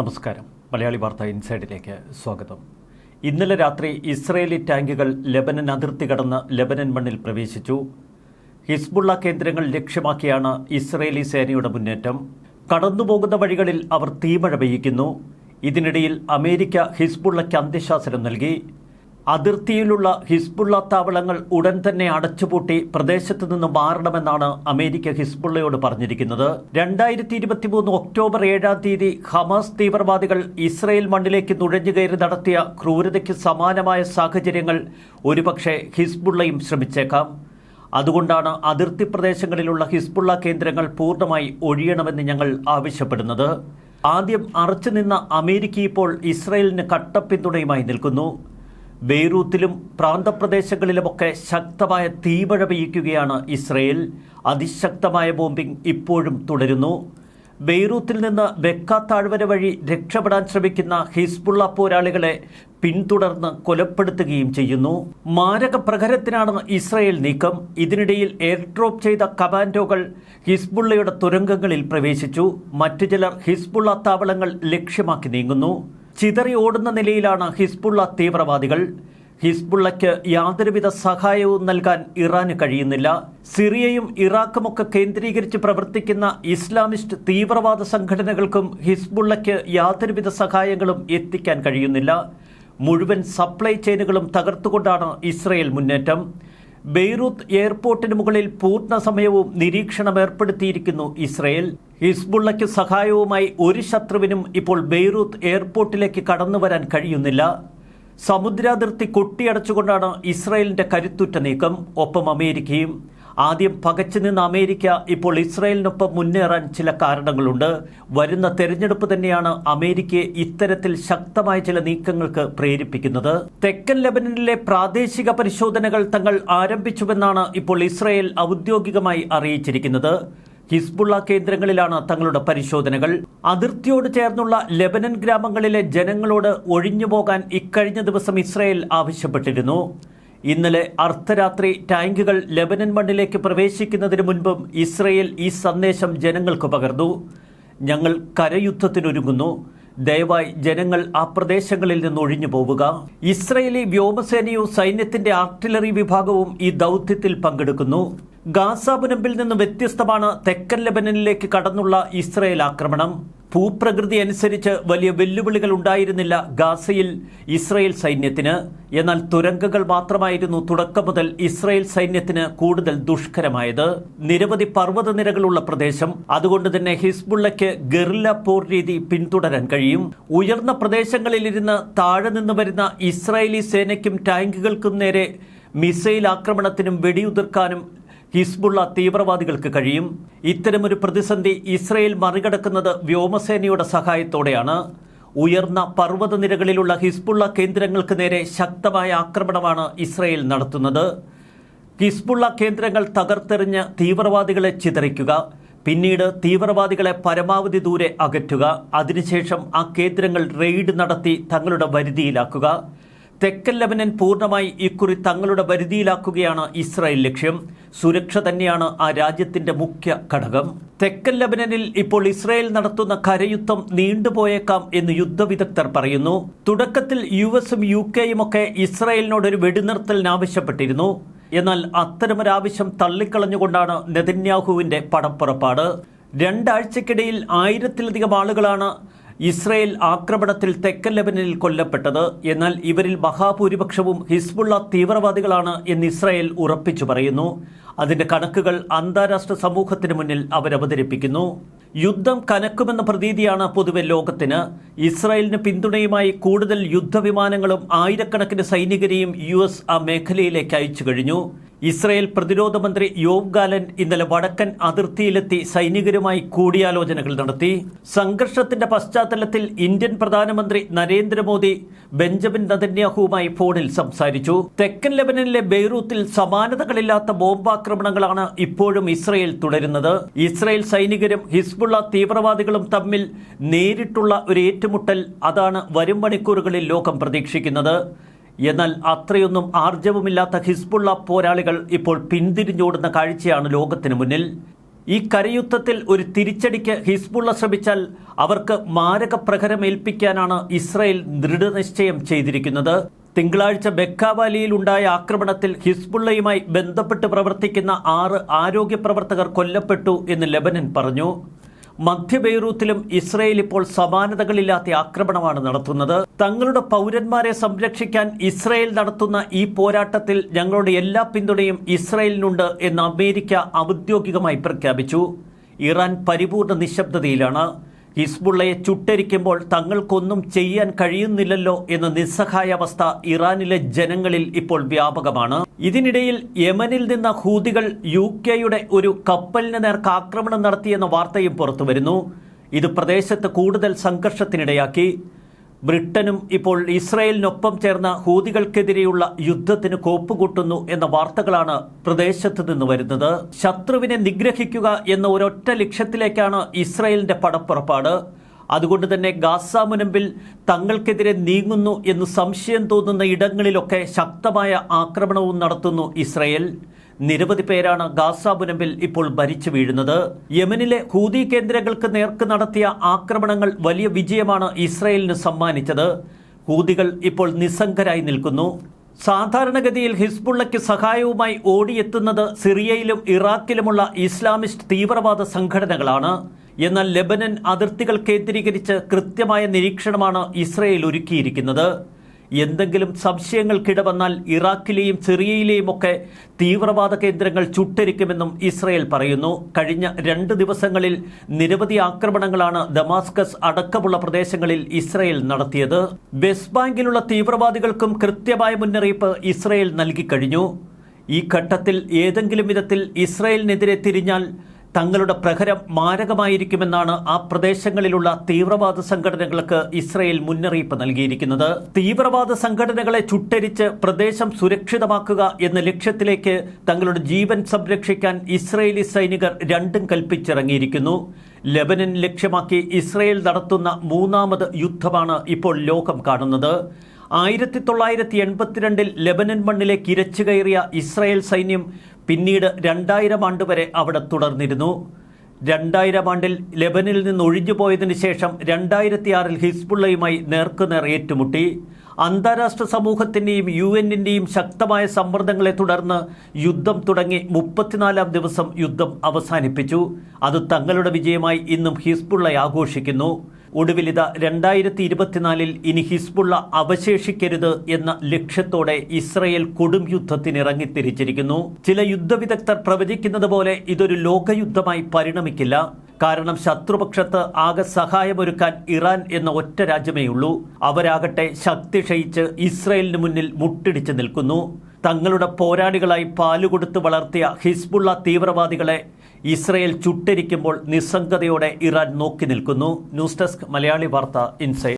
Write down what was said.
നമസ്കാരം. മലയാളി വാർത്ത ഇൻസൈഡിലേക്ക് സ്വാഗതം. ഇന്നലെ രാത്രി ഇസ്രയേലി ടാങ്കുകൾ ലെബനൻ അതിർത്തി കടന്ന് ലെബനൻ മണ്ണിൽ പ്രവേശിച്ചു. ഹിസ്ബുള്ള കേന്ദ്രങ്ങൾ ലക്ഷ്യമാക്കിയാണ് ഇസ്രയേലി സേനയുടെ മുന്നേറ്റം. കടന്നുപോകുന്ന വഴികളിൽ അവർ തീമഴ പെയ്യിക്കുന്നു. ഇതിനിടയിൽ അമേരിക്ക ഹിസ്ബുള്ളയ്ക്ക് അന്ത്യശാസനം നൽകി. അതിർത്തിയിലുള്ള ഹിസ്ബുള്ള താവളങ്ങൾ ഉടൻ തന്നെ അടച്ചുപൂട്ടി പ്രദേശത്ത് നിന്ന് മാറണമെന്നാണ് അമേരിക്ക ഹിസ്ബുള്ളയോട് പറഞ്ഞിരിക്കുന്നത്. രണ്ടായിരത്തി ഇരുപത്തിമൂന്ന് ഒക്ടോബർ ഏഴാം തീയതി ഹമാസ് തീവ്രവാദികൾ ഇസ്രയേൽ മണ്ണിലേക്ക് നുഴഞ്ഞു കയറി നടത്തിയ ക്രൂരതയ്ക്ക് സമാനമായ സാഹചര്യങ്ങൾ ഒരുപക്ഷെ ഹിസ്ബുള്ളയും ശ്രമിച്ചേക്കാം. അതുകൊണ്ടാണ് അതിർത്തി പ്രദേശങ്ങളിലുള്ള ഹിസ്ബുള്ള കേന്ദ്രങ്ങൾ പൂർണമായി ഒഴിയണമെന്ന് ഞങ്ങൾ ആവശ്യപ്പെടുന്നത്. ആദ്യം അറച്ചു നിന്ന അമേരിക്ക ഇപ്പോൾ ഇസ്രയേലിന് കട്ടപ്പിന്തുണയുമായി നിൽക്കുന്നു. ബെയ്റൂത്തിലും പ്രാന്തപ്രദേശങ്ങളിലുമൊക്കെ ശക്തമായ തീമഴ പെയ്യ്ക്കുകയാണ് ഇസ്രയേൽ. അതിശക്തമായ ബോംബിംഗ് ഇപ്പോഴും തുടരുന്നു. ബെയ്റൂത്തിൽ നിന്ന് ബെക്ക താഴ്വര വഴി രക്ഷപ്പെടാൻ ശ്രമിക്കുന്ന ഹിസ്ബുള്ള പോരാളികളെ പിന്തുടർന്ന് കൊലപ്പെടുത്തുകയും ചെയ്യുന്നു. മാരക പ്രഹരത്തിനാണ് ഇസ്രയേൽ നീക്കം. ഇതിനിടയിൽ എയർ ഡ്രോപ്പ് ചെയ്ത കമാൻഡോകൾ ഹിസ്ബുള്ളയുടെ തുരങ്കങ്ങളിൽ പ്രവേശിച്ചു. മറ്റു ചിലർ ഹിസ്ബുള്ള താവളങ്ങൾ ലക്ഷ്യമാക്കി നീങ്ങുന്നു. ചിതറി ഓടുന്ന നിലയിലാണ് ഹിസ്ബുള്ള തീവ്രവാദികൾ. ഹിസ്ബുള്ളയ്ക്ക് യാതൊരുവിധ സഹായവും നൽകാൻ ഇറാന് കഴിയുന്നില്ല. സിറിയയും ഇറാഖുമൊക്കെ കേന്ദ്രീകരിച്ച് പ്രവർത്തിക്കുന്ന ഇസ്ലാമിസ്റ്റ് തീവ്രവാദ സംഘടനകൾക്കും ഹിസ്ബുള്ളയ്ക്ക് യാതൊരുവിധ സഹായങ്ങളും എത്തിക്കാൻ കഴിയുന്നില്ല. മുഴുവൻ സപ്ലൈ ചെയിനുകളും തകർത്തുകൊണ്ടാണ് ഇസ്രയേൽ മുന്നേറ്റം. ബെയ്റൂത്ത് എയർപോർട്ടിന് മുകളിൽ പൂർണ സമയവും നിരീക്ഷണം ഏർപ്പെടുത്തിയിരിക്കുന്നു ഇസ്രയേൽ. ഹിസ്ബുള്ളയ്ക്ക് സഹായവുമായി ഒരു ശത്രുവിനും ഇപ്പോൾ ബെയ്റൂത്ത് എയർപോർട്ടിലേക്ക് കടന്നു വരാൻ കഴിയുന്നില്ല. സമുദ്രാതിർത്തി കൊട്ടിയടച്ചുകൊണ്ടാണ് ഇസ്രായേലിന്റെ കരുത്തുറ്റ നീക്കം. ഒപ്പം അമേരിക്കയും. ആദ്യം പകച്ചു നിന്ന അമേരിക്ക ഇപ്പോൾ ഇസ്രായേലിനൊപ്പം മുന്നേറാൻ ചില കാരണങ്ങളുണ്ട്. വരുന്ന തെരഞ്ഞെടുപ്പ് തന്നെയാണ് അമേരിക്കയെ ഇത്തരത്തിൽ ശക്തമായ ചില നീക്കങ്ങൾക്ക് പ്രേരിപ്പിക്കുന്നത്. തെക്കൻ ലെബനനിലെ പ്രാദേശിക പരിശോധനകൾ തങ്ങൾ ആരംഭിച്ചുവെന്നാണ് ഇപ്പോൾ ഇസ്രായേൽ ഔദ്യോഗികമായി അറിയിച്ചിരിക്കുന്നത്. ഹിസ്ബുള്ള കേന്ദ്രങ്ങളിലാണ് തങ്ങളുടെ പരിശോധനകൾ. അതിർത്തിയോട് ചേർന്നുള്ള ലെബനൻ ഗ്രാമങ്ങളിലെ ജനങ്ങളോട് ഒഴിഞ്ഞുപോകാൻ ഇക്കഴിഞ്ഞ ദിവസം ഇസ്രയേൽ ആവശ്യപ്പെട്ടിരുന്നു. ഇന്നലെ അർദ്ധരാത്രി ടാങ്കുകൾ ലെബനൻ മണ്ണിലേക്ക് പ്രവേശിക്കുന്നതിന് മുൻപും ഇസ്രയേൽ ഈ സന്ദേശം ജനങ്ങൾക്ക് പകർന്നു. ഞങ്ങൾ കരയുദ്ധത്തിനൊരുങ്ങുന്നു. ദയവായി ജനങ്ങൾ ആ പ്രദേശങ്ങളിൽ നിന്ന് ഒഴിഞ്ഞു പോവുക. ഇസ്രയേലി വ്യോമസേനയും സൈന്യത്തിന്റെ ആർട്ടിലറി വിഭാഗവും ഈ ദൗത്യത്തിൽ പങ്കെടുക്കുന്നു. ഗാസ മുനമ്പിൽ നിന്ന് വ്യത്യസ്തമാണ് തെക്കൻ ലെബനനിലേക്ക് കടന്നുള്ള ഇസ്രയേൽ ആക്രമണം. ഭൂപ്രകൃതി അനുസരിച്ച് വലിയ വെല്ലുവിളികൾ ഉണ്ടായിരുന്നില്ല ഗാസയിൽ ഇസ്രയേൽ സൈന്യത്തിന്. എന്നാൽ തുരങ്കങ്ങൾ മാത്രമായിരുന്നു തുടക്കം മുതൽ ഇസ്രയേൽ സൈന്യത്തിന് കൂടുതൽ ദുഷ്കരമായത്. നിരവധി പർവതനിരകളുള്ള പ്രദേശം അതുകൊണ്ട് തന്നെ ഹിസ്ബുള്ളയ്ക്ക് ഗറില്ല പോർ രീതി പിന്തുടരാൻ കഴിയും. ഉയർന്ന പ്രദേശങ്ങളിലിരുന്ന് താഴെ നിന്ന് വരുന്ന ഇസ്രായേലി സേനയ്ക്കും ടാങ്കുകൾക്കും നേരെ മിസൈൽ ആക്രമണത്തിനും വെടിയുതിർക്കാനും ഹിസ്ബുള്ള തീവ്രവാദികൾക്ക് കഴിയും. ഇത്തരമൊരു പ്രതിസന്ധി ഇസ്രയേൽ മറികടക്കുന്നത് വ്യോമസേനയുടെ സഹായത്തോടെയാണ്. ഉയർന്ന പർവതനിരകളിലുള്ള ഹിസ്ബുള്ള കേന്ദ്രങ്ങൾക്ക് നേരെ ശക്തമായ ആക്രമണമാണ് ഇസ്രയേൽ നടത്തുന്നത്. ഹിസ്ബുള്ള കേന്ദ്രങ്ങൾ തകർത്തെറിഞ്ഞ് തീവ്രവാദികളെ ചിതറിക്കുക പിന്നീട് തീവ്രവാദികളെ പരമാവധി ദൂരെ അകറ്റുക അതിനുശേഷം ആ കേന്ദ്രങ്ങൾ റെയ്ഡ് നടത്തി തങ്ങളുടെ വരുതിയിലാക്കുക. തെക്കൻ ലബനൻ പൂർണമായി ഇക്കുറി തങ്ങളുടെ പരിധിയിലാക്കുകയാണ് ഇസ്രായേൽ ലക്ഷ്യം. സുരക്ഷ തന്നെയാണ് ആ രാജ്യത്തിന്റെ മുഖ്യ ഘടകം. തെക്കൻ ലബനനിൽ ഇപ്പോൾ ഇസ്രായേൽ നടത്തുന്ന കരയുദ്ധം നീണ്ടുപോയേക്കാം എന്ന് യുദ്ധവിദഗ്ധർ പറയുന്നു. തുടക്കത്തിൽ യു എസും യു കെയും ഒക്കെ ഇസ്രായേലിനോടൊരു വെടിനിർത്തലിന് ആവശ്യപ്പെട്ടിരുന്നു. എന്നാൽ അത്തരമൊരാവശ്യം തള്ളിക്കളഞ്ഞുകൊണ്ടാണ് നെതന്യാഹുവിന്റെ പടപ്പുറപ്പാട്. രണ്ടാഴ്ചക്കിടയിൽ ആയിരത്തിലധികം ആളുകളാണ് ഇസ്രയേൽ ആക്രമണത്തിൽ തെക്കൻ ലെബനനിൽ കൊല്ലപ്പെട്ടത്. എന്നാൽ ഇവരിൽ മഹാഭൂരിപക്ഷവും ഹിസ്ബുള്ള തീവ്രവാദികളാണ് എന്ന് ഇസ്രയേൽ ഉറപ്പിച്ചു പറയുന്നു. അതിന്റെ കണക്കുകൾ അന്താരാഷ്ട്ര സമൂഹത്തിന് മുന്നിൽ അവരവതരിപ്പിക്കുന്നു. യുദ്ധം കനക്കുമെന്ന പ്രതീതിയാണ് പൊതുവെ ലോകത്തിന്. ഇസ്രായേലിന് പിന്തുണയുമായി കൂടുതൽ യുദ്ധവിമാനങ്ങളും ആയിരക്കണക്കിന് സൈനികരെയും യു എസ് ആ മേഖലയിലേക്ക് അയച്ചു കഴിഞ്ഞു. ഇസ്രായേൽ പ്രതിരോധ മന്ത്രി യോവ് ഗാലൻ ഇന്നലെ വടക്കൻ അതിർത്തിയിലെത്തി സൈനികരുമായി കൂടിയാലോചനകൾ നടത്തി. സംഘർഷത്തിന്റെ പശ്ചാത്തലത്തിൽ ഇന്ത്യൻ പ്രധാനമന്ത്രി നരേന്ദ്രമോദി ബെഞ്ചമിൻ നദന്യാഹുവുമായി ഫോണിൽ സംസാരിച്ചു. തെക്കൻ ലെബനനിലെ ബെയ്റൂത്തിൽ സമാനതകളില്ലാത്ത ബോംബാക്രമണങ്ങളാണ് ഇപ്പോഴും ഇസ്രയേൽ തുടരുന്നത്. ഇസ്രയേൽ സൈനികരും ഹിസ്ബുള്ള തീവ്രവാദികളും തമ്മിൽ നേരിട്ടുള്ള ഒരു ഏറ്റുമുട്ടൽ അതാണ് വരും മണിക്കൂറുകളിൽ ലോകം പ്രതീക്ഷിക്കുന്നത്. എന്നാൽ അത്രയൊന്നും ആർജവമില്ലാത്ത ഹിസ്ബുള്ള പോരാളികൾ ഇപ്പോൾ പിന്തിരിഞ്ഞോടുന്ന കാഴ്ചയാണ് ലോകത്തിന് മുന്നിൽ. ഈ കരയുദ്ധത്തിൽ ഒരു തിരിച്ചടിക്ക് ഹിസ്ബുള്ള ശ്രമിച്ചാൽ അവർക്ക് മാരക പ്രഹരമേൽപ്പിക്കാനാണ് ഇസ്രയേൽ ദൃഢനിശ്ചയം ചെയ്തിരിക്കുന്നത്. തിങ്കളാഴ്ച ബെക്കാവാലിയിൽ ഉണ്ടായ ആക്രമണത്തിൽ ഹിസ്ബുള്ളയുമായി ബന്ധപ്പെട്ട് പ്രവർത്തിക്കുന്ന ആറ് ആരോഗ്യ പ്രവർത്തകർ കൊല്ലപ്പെട്ടു എന്ന് ലെബനൻ പറഞ്ഞു. മധ്യ ബെയ്റൂത്തിലും ഇസ്രയേൽ ഇപ്പോൾ സമാനതകളില്ലാത്ത ആക്രമണമാണ് നടത്തുന്നത്. തങ്ങളുടെ പൗരന്മാരെ സംരക്ഷിക്കാൻ ഇസ്രയേൽ നടത്തുന്ന ഈ പോരാട്ടത്തിൽ ഞങ്ങളുടെ എല്ലാ പിന്തുണയും ഇസ്രയേലിനുണ്ട് എന്ന് അമേരിക്ക ഔദ്യോഗികമായി പ്രഖ്യാപിച്ചു. ഇറാൻ പരിപൂർണ നിശബ്ദതയിലാണ്. ഹിസ്ബുള്ളയെ ചുട്ടരിക്കുമ്പോൾ തങ്ങൾക്കൊന്നും ചെയ്യാൻ കഴിയുന്നില്ലല്ലോ എന്ന നിസ്സഹായാവസ്ഥ ഇറാനിലെ ജനങ്ങളിൽ ഇപ്പോൾ വ്യാപകമാണ്. ഇതിനിടയിൽ യമനിൽ നിന്ന ഹൂതികൾ യു കെയുടെ ഒരു കപ്പലിന് നേർക്ക് ആക്രമണം നടത്തിയെന്ന വാർത്തയും പുറത്തുവരുന്നു. ഇത് പ്രദേശത്ത് കൂടുതൽ സംഘർഷത്തിനിടയാക്കി. ബ്രിട്ടനും ഇപ്പോൾ ഇസ്രായേലിനൊപ്പം ചേർന്ന ഹൂതികൾക്കെതിരെയുള്ള യുദ്ധത്തിന് കോപ്പുകൂട്ടുന്നു എന്ന വാർത്തകളാണ് പ്രദേശത്ത് നിന്ന് വരുന്നത്. ശത്രുവിനെ നിഗ്രഹിക്കുക എന്ന ഒരൊറ്റ ലക്ഷ്യത്തിലേക്കാണ് ഇസ്രായേലിന്റെ പടപ്പുറപ്പാട്. അതുകൊണ്ട് തന്നെ ഗാസ മുനമ്പിൽ തങ്ങൾക്കെതിരെ നീങ്ങുന്നു എന്ന് സംശയം തോന്നുന്ന ഇടങ്ങളിലൊക്കെ ശക്തമായ ആക്രമണവും നടത്തുന്നു ഇസ്രയേൽ. നിരവധി പേരാണ് ഗാസ മുനമ്പിൽ ഇപ്പോൾ ഭരിച്ചു വീഴുന്നത്. യമനിലെ ഹൂതി കേന്ദ്രങ്ങൾക്ക് നേർക്ക് നടത്തിയ ആക്രമണങ്ങൾ വലിയ വിജയമാണ് ഇസ്രയേലിന് സമ്മാനിച്ചത്. ഹൂതികൾ ഇപ്പോൾ നിസ്സംഗരായി നിൽക്കുന്നു. സാധാരണഗതിയിൽ ഹിസ്ബുള്ളയ്ക്ക് സഹായവുമായി ഓടിയെത്തുന്നത് സിറിയയിലും ഇറാഖിലുമുള്ള ഇസ്ലാമിസ്റ്റ് തീവ്രവാദ സംഘടനകളാണ്. എന്നാൽ ലെബനൻ അതിർത്തികൾ കേന്ദ്രീകരിച്ച് കൃത്യമായ നിരീക്ഷണമാണ് ഇസ്രയേൽ ഒരുക്കിയിരിക്കുന്നത്. എന്തെങ്കിലും സംശയങ്ങൾക്കിട വന്നാൽ ഇറാഖിലെയും സിറിയയിലെയും ഒക്കെ തീവ്രവാദ കേന്ദ്രങ്ങൾ ചുട്ടരിക്കുമെന്നും ഇസ്രയേൽ പറയുന്നു. കഴിഞ്ഞ രണ്ട് ദിവസങ്ങളിൽ നിരവധി ആക്രമണങ്ങളാണ് ദമാസ്കസ് അടക്കമുള്ള പ്രദേശങ്ങളിൽ ഇസ്രയേൽ നടത്തിയത്. വെസ്റ്റ് ബാങ്കിലുള്ള തീവ്രവാദികൾക്കും കൃത്യമായ മുന്നറിയിപ്പ് ഇസ്രയേൽ നൽകിക്കഴിഞ്ഞു. ഈ ഘട്ടത്തിൽ ഏതെങ്കിലും വിധത്തിൽ ഇസ്രയേലിനെതിരെ തിരിഞ്ഞാൽ തങ്ങളുടെ പ്രഹരം മാരകമായിരിക്കുമെന്നാണ് ആ പ്രദേശങ്ങളിലുള്ള തീവ്രവാദ സംഘടനകൾക്ക് ഇസ്രയേൽ മുന്നറിയിപ്പ് നൽകിയിരിക്കുന്നത്. തീവ്രവാദ സംഘടനകളെ ചുട്ടരിച്ച് പ്രദേശം സുരക്ഷിതമാക്കുക എന്ന ലക്ഷ്യത്തിലേക്ക് തങ്ങളുടെ ജീവൻ സംരക്ഷിക്കാൻ ഇസ്രയേലി സൈനികർ രണ്ടും കൽപ്പിച്ചിറങ്ങിയിരിക്കുന്നു. ലെബനൻ ലക്ഷ്യമാക്കി ഇസ്രയേൽ നടത്തുന്ന മൂന്നാമത് യുദ്ധമാണ് ഇപ്പോൾ ലോകം കാണുന്നത്. ആയിരത്തി തൊള്ളായിരത്തി എൺപത്തിരണ്ടിൽ ലെബനൻ മണ്ണിലേക്ക് ഇരച്ചു കയറിയ ഇസ്രായേൽ സൈന്യം പിന്നീട് രണ്ടായിരം ആണ്ട് വരെ അവിടെ തുടർന്നിരുന്നു. രണ്ടായിരം ആണ്ടിൽ ലെബനിൽ നിന്ന് ഒഴിഞ്ഞുപോയതിനു ശേഷം രണ്ടായിരത്തി ആറിൽ ഹിസ്ബുള്ളയുമായി നേർക്കുനേർ ഏറ്റുമുട്ടി. അന്താരാഷ്ട്ര സമൂഹത്തിന്റെയും യു എന്നിന്റെയും ശക്തമായ സമ്മർദ്ദങ്ങളെ തുടർന്ന് യുദ്ധം തുടങ്ങി മുപ്പത്തിനാലാം ദിവസം യുദ്ധം അവസാനിപ്പിച്ചു. അത് തങ്ങളുടെ വിജയമായി ഇന്നും ഹിസ്ബുള്ള ആഘോഷിക്കുന്നു. ഒടുവിലിത രണ്ടായിരത്തി ഇരുപത്തിനാലിൽ ഇനി ഹിസ്ബുള്ള അവശേഷിക്കരുത് എന്ന ലക്ഷ്യത്തോടെ ഇസ്രയേൽ കൊടും യുദ്ധത്തിനിറങ്ങി ഇറങ്ങിത്തിരിച്ചിരിക്കുന്നു ചില യുദ്ധവിദഗ്ധർ പ്രവചിക്കുന്നത് പോലെ ഇതൊരു ലോകയുദ്ധമായി പരിണമിക്കില്ല. കാരണം ശത്രുപക്ഷത്ത് ആകെ സഹായമൊരുക്കാൻ ഇറാൻ എന്ന ഒറ്റ രാജ്യമേ ഉള്ളൂ. അവരാകട്ടെ ശക്തി ക്ഷയിച്ച് ഇസ്രയേലിന് മുന്നിൽ മുട്ടിടിച്ചു നിൽക്കുന്നു. തങ്ങളുടെ പോരാളികളായി പാലുകൊടുത്ത് വളർത്തിയ ഹിസ്ബുള്ള തീവ്രവാദികളെ ഇസ്രയേൽ ചുട്ടിരിക്കുമ്പോൾ നിസ്സംഗതയോടെ ഇറാൻ നോക്കി നിൽക്കുന്നു. ന്യൂസ് ഡെസ്ക് മലയാളി വാർത്ത ഇൻസൈറ്റ്